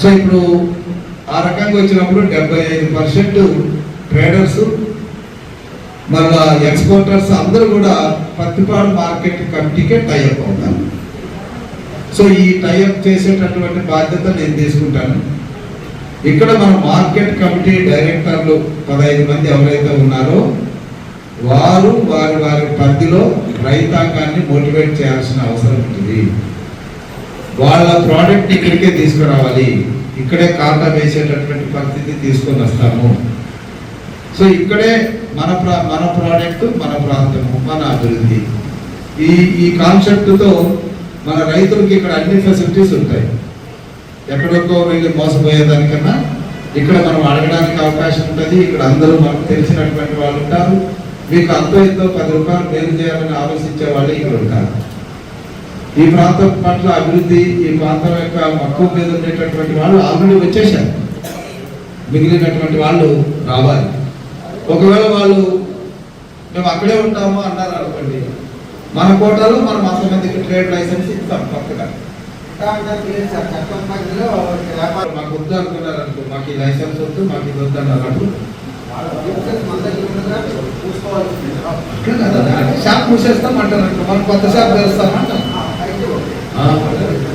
So ఇప్పుడు ఆ రకంగా వచ్చినప్పుడు డెబ్బై ఐదు పర్సెంట్ ట్రేడర్స్ మళ్ళా ఎక్స్పోర్టర్స్ అందరూ కూడా పత్తిపాడు మార్కెట్ కమిటీకే టైఅప్ అవుతారు. సో ఈ టైఅప్ చేసేటటువంటి బాధ్యత నేను తీసుకుంటాను. ఇక్కడ మన మార్కెట్ కమిటీ డైరెక్టర్లు పదహైదు మంది ఎవరైతే ఉన్నారో వారు వారి వారి పరిధిలో రైతాంగాన్ని మోటివేట్ చేయాల్సిన అవసరం ఉంటుంది. వాళ్ళ ప్రోడక్ట్ ఇక్కడికే తీసుకురావాలి. ఇక్కడే కాటా వేసేటటువంటి పరిస్థితి తీసుకొని వస్తాము. సో ఇక్కడే మన ప్రా మన ప్రోడక్ట్ మన ప్రాంతము మన అభివృద్ధి. ఈ ఈ కాన్సెప్ట్తో మన రైతులకి ఇక్కడ అన్ని ఫెసిలిటీస్ ఉంటాయి. ఎక్కడికో వెళ్ళి మోసపోయేదానికన్నా ఇక్కడ మనం అడగడానికి అవకాశం ఉంటుంది. ఇక్కడ అందరూ మనకు తెలిసినటువంటి వాళ్ళు ఉంటారు. మీకు అంతో ఎంతో పది రూపాయలు మేలు చేయాలని ఆలోచించే వాళ్ళు ఇక్కడ ఉంటారు. ఈ ప్రాంతం పట్ల అభివృద్ధి ఈ ప్రాంతం యొక్క మక్కువ మీద ఉండేటటువంటి వాళ్ళు ఆల్రెడీ వచ్చేసారు మిగిలినటువంటి వాళ్ళు రావాలి. ఒకవేళ వాళ్ళు మేము అక్కడే ఉంటాము అన్నారు అనుకోండి మన కోటాలో మనం అంతమందికి ట్రేడ్ లైసెన్స్ ఇస్తాం పక్కగా. మాకు వద్దు అనుకున్నారు అనుకో మాకు ఈ లైసెన్స్ వద్దు మాకు ఇది వద్దు అన్నారు అప్పుడు షాప్ మూసేస్తాం అంటారు అనుకో మనం కొత్త షాప్ తెరుస్తాం Ah, tá.